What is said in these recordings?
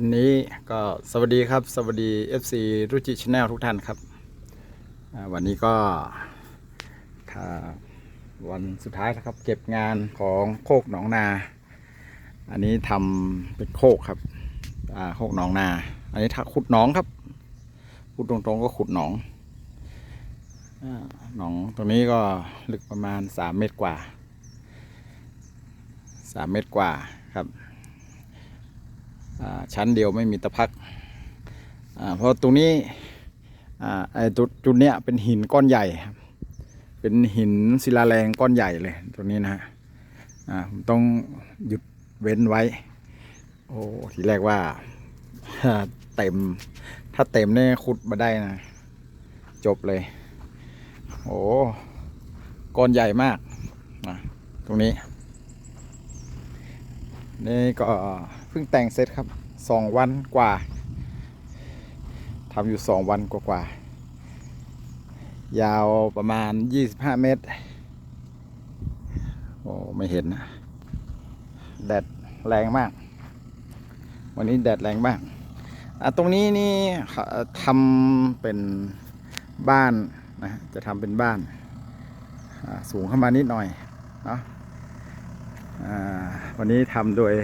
วันนี้ก็สวัสดีครับ สวัสดี FC รุจิชแนลทุกท่านครับ วันนี้ก็วันสุดท้ายแล้วครับ เก็บงานของโคกหนองนา อันนี้ทำเป็นโคกครับโคกหนองนา อันนี้ถ้าขุดหนองครับพูดตรงๆก็ขุดหนองหนองตรงนี้ก็ลึกประมาณ 3 เมตรกว่า 3 เมตรกว่าครับ ชั้นเดียวไม่มีตะพักเพราะตรงนี้ไอ้จุดเนี้ยเป็นหินก้อนใหญ่ครับเป็นหินศิลาแรงก้อนใหญ่เลยตรงนี้นะฮะผมต้องหยุดเว้นไว้ โอ้ทีแรกว่าเต็ม ถ้าเต็มเนี่ยขุดมาได้นะ จบเลย โอ้ก้อนใหญ่มากนะตรงนี้ นี่ก็เพิ่งแต่งเสร็จครับสองวันกว่าทำอยู่สองวันกว่ากว่าๆยาวประมาณ25เมตร โอ้ไม่เห็นนะแดดแรงมาก วันนี้แดดแรงมากอะตรงนี้นี่ทำเป็นบ้านนะจะทำเป็นบ้าน สูงเข้ามานิดหน่อยเนาะวันนี้ทำโดย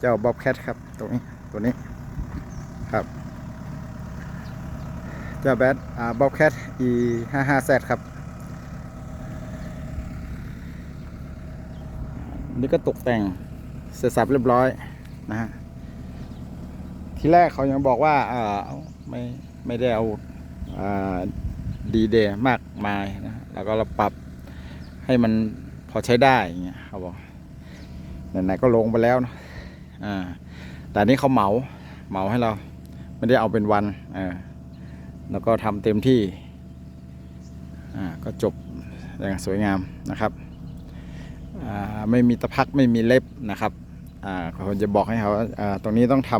เจ้าบ๊อบแคทครับตรงนี้ตัวนี้ครับ เจ้าแบทอ่าบ๊อบแคท e 5 5 z ครับนี่ก็ตกแต่งเสร็จสับเรียบร้อยนะฮะทีแรกเขายังบอกว่าอ่าไม่ไม่ได้เอาดีเดย์มากมายนะแล้วก็เราปรับให้มันพอใช้ได้เงี้ยเขาบอกไหนๆก็ลงไปแล้วเนะ อ่าแต่นี่เขาเหมาเหมาให้เรา ไม่ได้เอาเป็นวันแล้วก็ทำเต็มที่อ่าก็จบอย่างสวยงามนะครับอ่าไม่มีตะพักไม่มีเล็บนะครับอ่าเขาจะบอกให้เขาอ่าตรงนี้ต้องท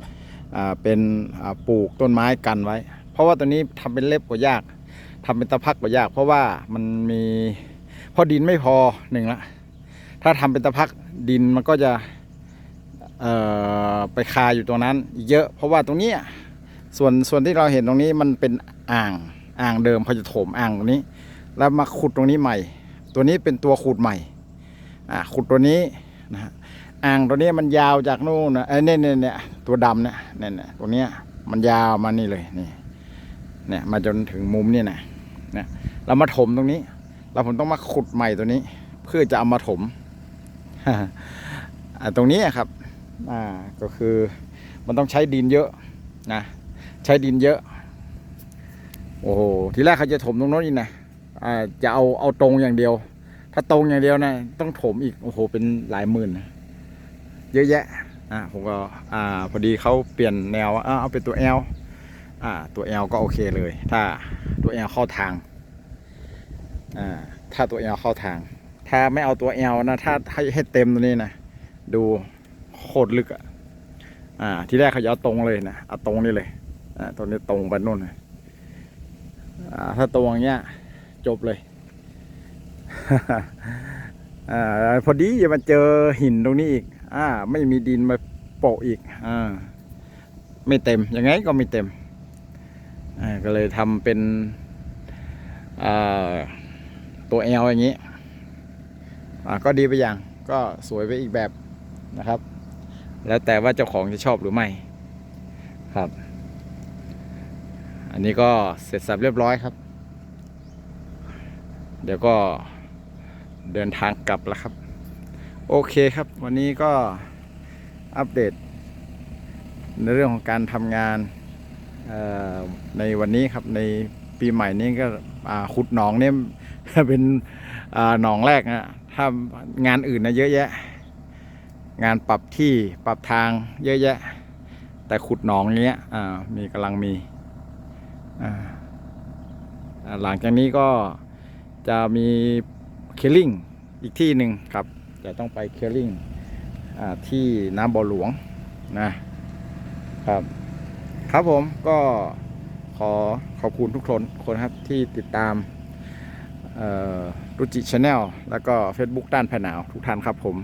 ำอ่าเป็นอ่าปลูกต้นไม้กันไว้ เพราะว่าตัวนี้ทำเป็นเล็บก็ยากทำเป็นตะพักก็ยาก เพราะว่ามันมีพอดินไม่พอหนึ่งละถ้าทำเป็นตะพักดินมันก็จะ ไปคาอยู่ตรงนั้น เยอะเพราะว่าตรงนี้ส่วนส่วนที่เราเห็นตรงนี้มันเป็นอ่างอ่างเดิมเขาจะถมอ่างตรงนี้ แล้วมาขุดตรงนี้ใหม่ ตัวนี้เป็นตัวขุดใหม่อ่าขุดตัวนี้นะฮะอ่างตัวนี้มันยาวจากนู่นนะไอ้เนี่ยเนี่ยเนี่ยตัวดำเนี่ยเนี่ยเนี่ยตัวเนี้ยมันยาวมานี่เลยนี่เนี่ยมาจนถึงมุมนี่นะเนี่ยเรามาถมตรงนี้เราผมต้องมาขุดใหม่ตัวนี้ เพื่อจะเอามาถมตรงนี้ครับ อ่าก็คือมันต้องใช้ดินเยอะนะใช้ดินเยอะ โอ้โหทีแรกเขาจะถมตรงโน้นอีกนะอ่าจะเอาเอาตรงอย่างเดียว ถ้าตรงอย่างเดียวนะต้องถมอีกโอ้โหเป็นหลายหมื่นนะเยอะแยะอ่าผมก็อ่าพอดีเขาเปลี่ยนแนวอ่าเอาเป็นตัว L อ่าตัว L ก็โอเคเลย ถ้าตัว L เข้าทางอ่าถ้าตัว L เข้าทาง ถ้าไม่เอาตัว L นะถ้าให้ให้เต็มตัวนี้นะดู โคตรลึกอะอ่า ที่แรกเขาจะเอาตรงเลยนะเอาตรงนี่เลยอ่าตัวนี้ตรงไปนู่นอ่าถ้าตรงอย่างเงี้ยจบเลยอ่าพอดีจะมาเจอหินตรงนี้อีก อ่า ไม่มีดินมาโปะอีกอ่าไม่เต็มยังไงก็ไม่เต็มอ่าก็เลยทำเป็นอ่าตัว L อย่างนี้อ่าก็ดีไปอย่างก็สวยไปอีกแบบนะครับ แล้วแต่ว่าเจ้าของจะชอบหรือไม่ครับ อันนี้ก็เสร็จสับเรียบร้อยครับ เดี๋ยวก็เดินทางกลับแล้วครับ โอเคครับ วันนี้ก็อัปเดต ในเรื่องของการทำงานในวันนี้ครับในปีใหม่นี้ก็ขุดหนองเนี่ยเป็นหนองแรกนะถ้างานอื่นนะเยอะแยะ งานปรับที่ปรับทางเยอะแยะ แต่ขุดหนองเนี้ยอ่ามีกำลังมีอ่าหลังจากนี้ก็จะมีเคลลิงอีกที่หนึ่งครับ จะต้องไปเคลลิงอ่าที่น้ำบ่อหลวงนะครับ ครับผมก็ขอขอบคุณทุกคนคนครับที่ติดตามรุจิชาแนลแล้วก็ Facebook ด้านแผ่นหนาวทุกท่านครับผม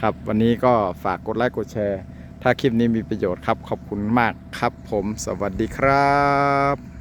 ครับ วันนี้ก็ฝากกดไลค์กดแชร์ ถ้าคลิปนี้มีประโยชน์ครับ ขอบคุณมากครับผม สวัสดีครับ